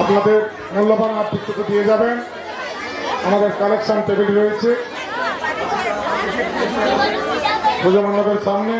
আপনাদের মূল্যবান আর্থিকটুকু দিয়ে যাবেন। আমাদের কালেকশন টেবিল রয়েছে। পুজো মণ্ডপের সামনে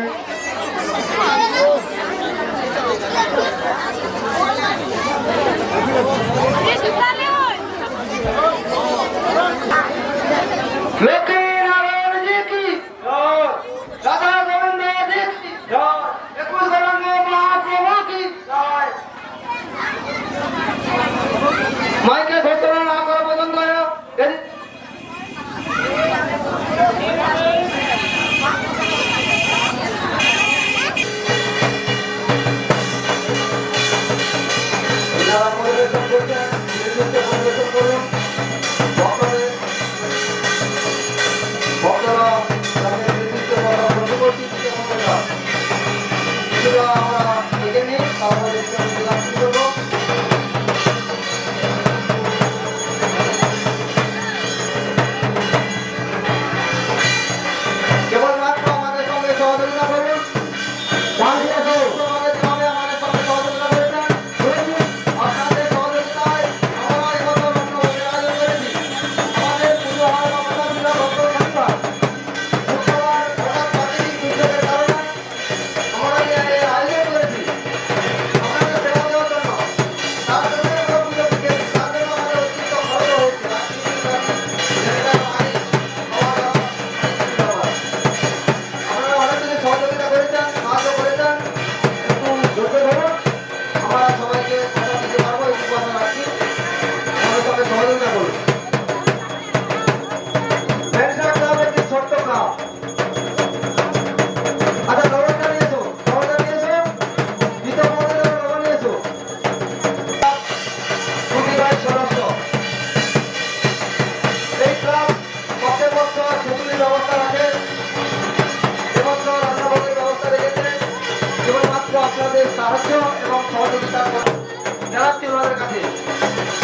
কাঠে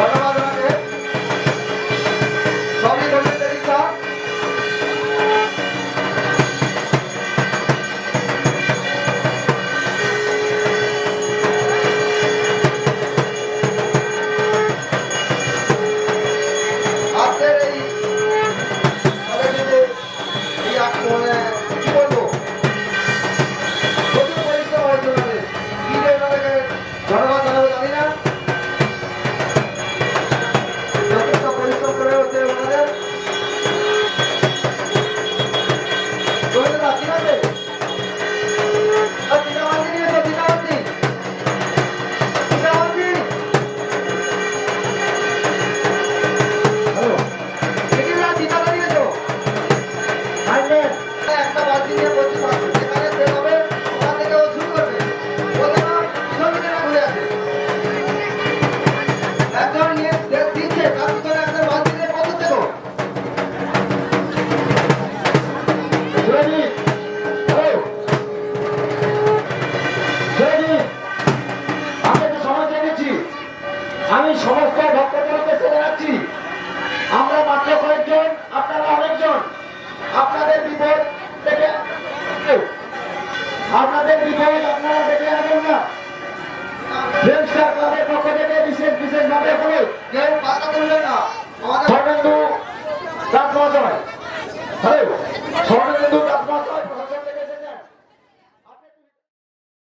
భగవాన్ নমস্কার ভক্তদেরকে জানাচ্ছি আমরা মাত্র কয়েকজন, আপনারা অনেকজন। আপনাদের বিপদ থেকে আপনাদের বিপদ আপনারা দেখে আনেন না। ফ্রেন্ডস্টার ক্লাবের পক্ষ থেকে বিশেষ বিশেষ করে কেউ পাতা করলেন না। আমাদের স্বর্ণেন্দু দাস মহাশয় হ্যালো স্বর্ণেন্দু দাস মহাশয়